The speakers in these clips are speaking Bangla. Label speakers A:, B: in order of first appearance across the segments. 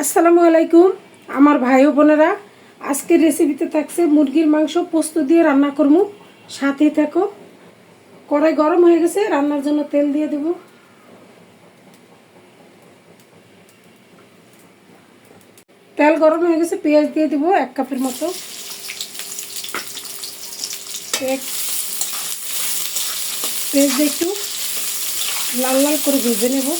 A: আসসালামু আলাইকুম, আমার ভাই বোনেরা। আজকের রেসিপিতে থাকছে মুরগির মাংস, পোস্ত দিয়ে রান্না করব। সাথে থাকো। কড়াই গরম হয়ে গেছে, রান্নার জন্য তেল দিয়ে দেব। তেল গরম হয়ে গেছে, পেঁয়াজ দিয়ে দিব এক কাপের মতো। পেঁয়াজ দিয়ে একটু লাল লাল করে ভেজে নেব।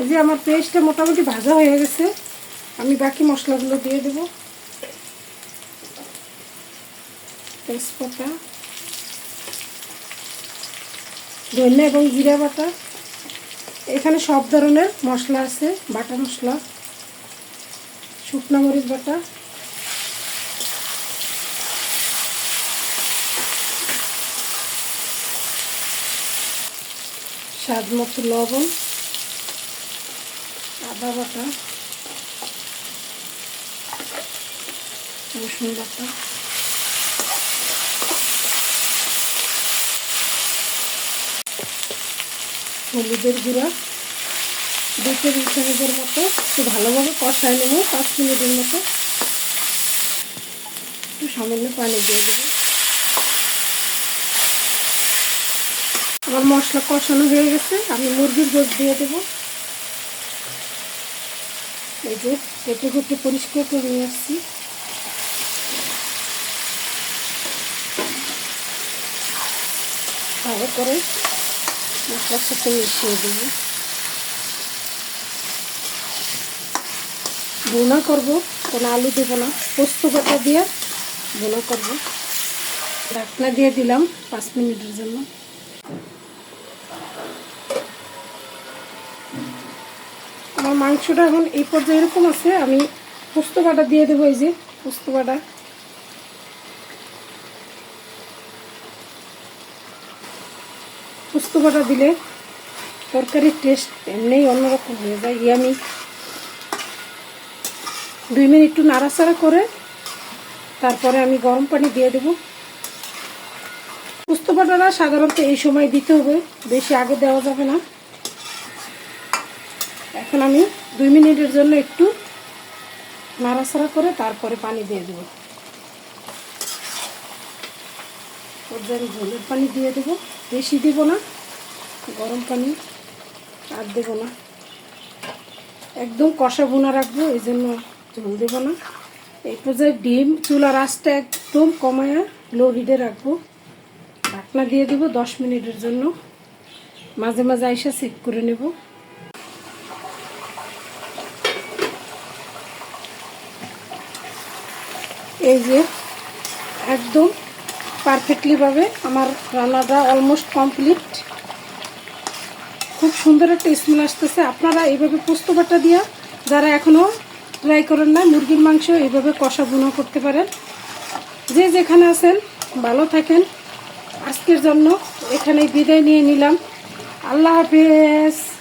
A: এই যে আমার পেস্টটা মোটামুটি ভাজা হয়ে গেছে, আমি বাকি মশলাগুলো দিয়ে দেব। তেজপাতা ধনিয়া এবং জিরা বাটা। এখানে সব ধরনের মশলা আছে, বাটা মশলা, শুকনো মরিচ বাটা। স্বাদ মতো লবণ। আদা বাটা, রসুন বাটা। হলুদের গুঁড়া। দুই টেবিল মতো একটু ভালোভাবে কষায় নেব, পাঁচ মিনিটের মতো। একটু সামান্য পানি দিয়ে দেবো। আমার মশলা কষানো হয়ে গেছে, আমি মুরগির গোস দিয়ে দেবো। এই যে কেটে কেটে পরিষ্কার করে নিয়ে আসছি। ভালো করে মশলার সাথে মিশিয়ে দেব। বোনা করব, কোনো আলু দেব না। পোস্ত বাটা দিয়ে বোনা করব। ঢাকনা দিয়ে দিলাম পাঁচ মিনিটের জন্য। আমার মাংসটা এখন এই পর্যায়ে এরকম আছে, আমি পোস্ত বাটা দিয়ে দেবো এই যে, পোস্ত বাটা। পোস্ত বাটা দিলে তরকারির টেস্ট এমনিই অন্যরকম হয়ে যায় ইয়ামি দুই মিনিট একটু নাড়াচাড়া করে তারপরে আমি গরম পানি দিয়ে দেব। পোস্ত বাটাটা সাধারণত এই সময় দিতে হবে, বেশি আগে দেওয়া যাবে না। এখন আমি দুই মিনিটের জন্য একটু নাড়াচাড়া করে তারপরে পানি দিয়ে দেব। পর্যায়ে ঝোলের পানি দিয়ে দেব। বেশি দিব না, গরম পানি আর দেব না। একদম কষা বোনা রাখব, এই জন্য ঝোল দেব না। এই পর্যায়ে ডিম, চুলার আঁচটা একদম কমায় লো হিটে রাখব। ঢাকনা দিয়ে দেবো দশ মিনিটের জন্য। মাঝে মাঝে আইসা চেক করে নেব। এই যে একদম পারফেক্টলিভাবে আমার রান্নাটা অলমোস্ট কমপ্লিট খুব সুন্দর একটা স্মেল আসতেছে। আপনারা এইভাবে পোস্ত বাটা দিয়া যারা এখনও ট্রাই করেন না মুরগির মাংস এইভাবে কষা বুনো করতে পারেন। যে যেখানে আছেন, ভালো থাকেন। আজকের জন্য এখানেই বিদায় নিয়ে নিলাম। আল্লাহ হাফেজ।